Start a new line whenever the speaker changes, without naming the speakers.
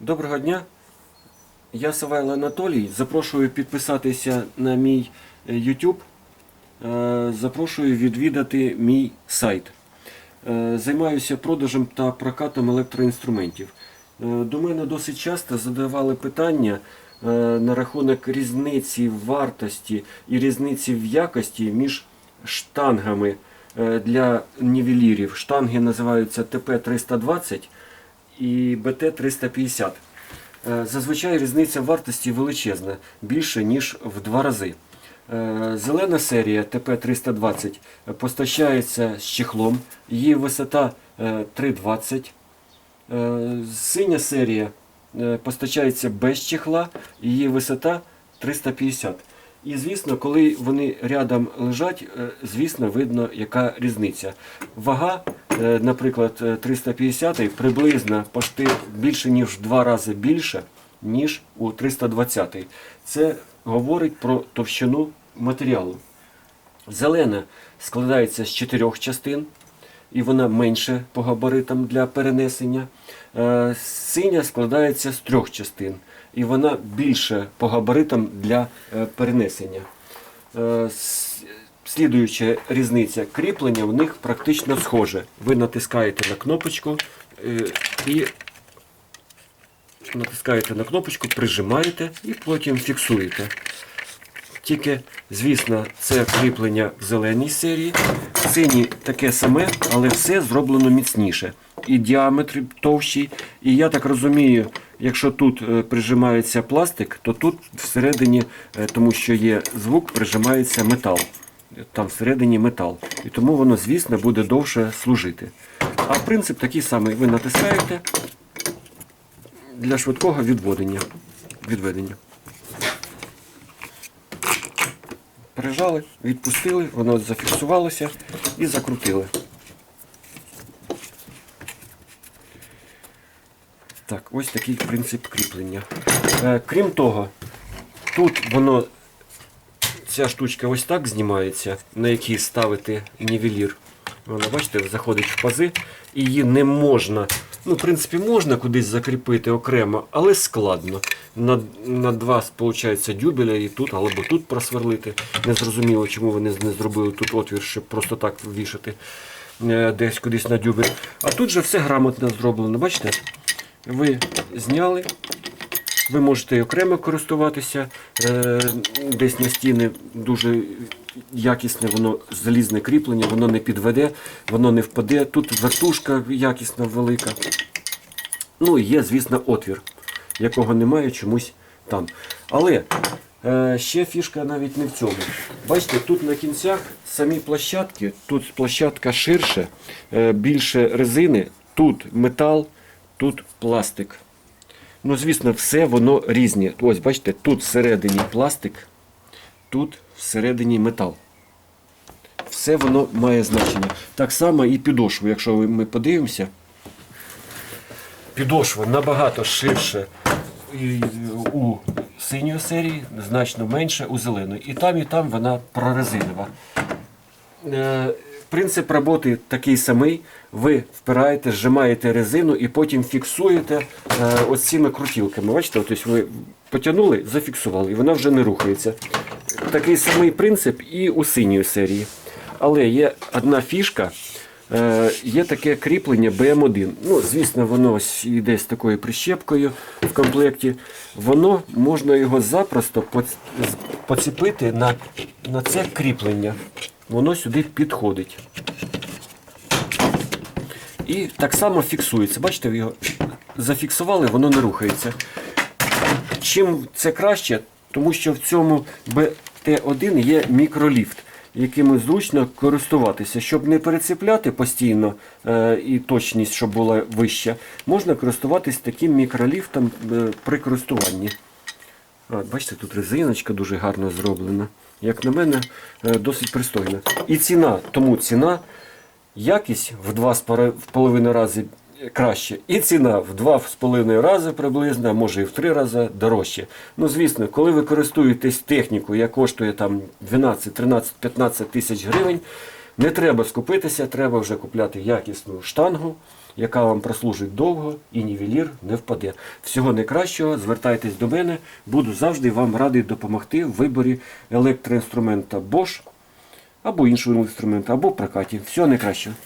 Доброго дня. Я Савайло Анатолій. Запрошую підписатися на мій е, YouTube. Е, Запрошую відвідати мій сайт. Е, Займаюся продажем та прокатом електроінструментів. До мене досить часто задавали питання на рахунок різниці в вартості і різниці в якості між штангами для нівелірів. Штанги називаються ТП-320 і БТ-350. Е, Зазвичай різниця вартості величезна, більше ніж в два рази. Е, Зелена серія ТП-320 постачається з чехлом, її висота е, 3,20. Е, Синя серія постачається без чехла, її висота 350. І звісно, коли вони рядом лежать, звісно, видно, яка різниця. Вага, наприклад, е, 350 приблизно пошти більше ніж в два рази більше, ніж у 320. Це говорить про товщину матеріалу. Зелена складається з чотирьох частин, і вона менше по габаритам для перенесення. Е, Синя складається з трьох частин, і вона більше по габаритам для е, перенесення. Слідуюча різниця кріплення в них практично схоже. Ви натискаєте на кнопочку е, і натискаєте на кнопочку, прижимаєте і потім фіксуєте. Тільки, звісно, це кріплення в зеленій серії. В таке саме, але все зроблено міцніше. І діаметр товщий. І я так розумію, якщо тут е, прижимається пластик, то тут всередині, е, тому що є звук, прижимається метал. Там всередині метал. І тому воно, звісно, буде довше служити. А принцип такий самий. Ви натискаєте для швидкого відводення. відведення. Прижали, відпустили, воно зафіксувалося і закрутили. Так, ось такий принцип кріплення. Е, крім того, тут воно, ця штучка ось так знімається, на якій ставити нівелір. Вона, бачите, заходить в пази, і її не можна. Ну, в принципі, можна кудись закріпити окремо, але складно. На, на два, виходить, дюбеля і тут, або тут просверлити. Не зрозуміло, чому вони не зробили тут отвір, щоб просто так вішати е, десь кудись на дюбель. А тут же все грамотно зроблено. Бачите? Ви зняли, ви можете окремо користуватися. Е, десь на стіни дуже якісне, воно залізне кріплення, воно не підведе, воно не впаде. Тут вертушка якісна велика. Ну і є, звісно, отвір, якого немає чомусь там. Але е, ще фішка навіть не в цьому. Бачите, тут на кінцях самі площадки, тут площадка ширше, е, більше резини, тут метал, тут пластик. Ну, звісно, все воно різне. Ось, бачите, тут всередині пластик, тут всередині метал. Все воно має значення. Так само і підошву, якщо ми подивимося. Підошва набагато ширше у синьої серії, значно менше у зеленої. І там, і там вона прорезинова. Принцип роботи такий самий. Ви впираєте, зжимаєте резину і потім фіксуєте е, ось цими крутілками. Бачите, тобто ви потягнули, зафіксували, і вона вже не рухається. Такий самий принцип і у синьої серії. Але є одна фішка. Е, є таке кріплення BM1. Ну, звісно, воно ось йде з такою прищепкою в комплекті. Воно можна його запросто поціпити на, на це кріплення. Воно сюди підходить. І так само фіксується. Бачите, його зафіксували, воно не рухається. Чим це краще? Тому що в цьому BT1 є мікроліфт, яким зручно користуватися. Щоб не перецепляти постійно е, і точність, щоб була вища, можна користуватись таким мікроліфтом е, при користуванні. От, бачите, тут резиночка дуже гарно зроблена. Як на мене, е, досить пристойна. І ціна, тому ціна, якість в 2,5 рази краще. І ціна в 2,5 рази приблизно, може і в 3 рази дорожче. Ну, звісно, коли ви користуєтесь технікою, яка коштує там 12, 13, 15 тисяч гривень, не треба скупитися, треба вже купляти якісну штангу яка вам прослужить довго і нівелір не впаде. Всього найкращого, звертайтесь до мене, буду завжди вам радий допомогти в виборі електроінструмента Bosch або іншого інструмента, або прокаті. Всього найкращого.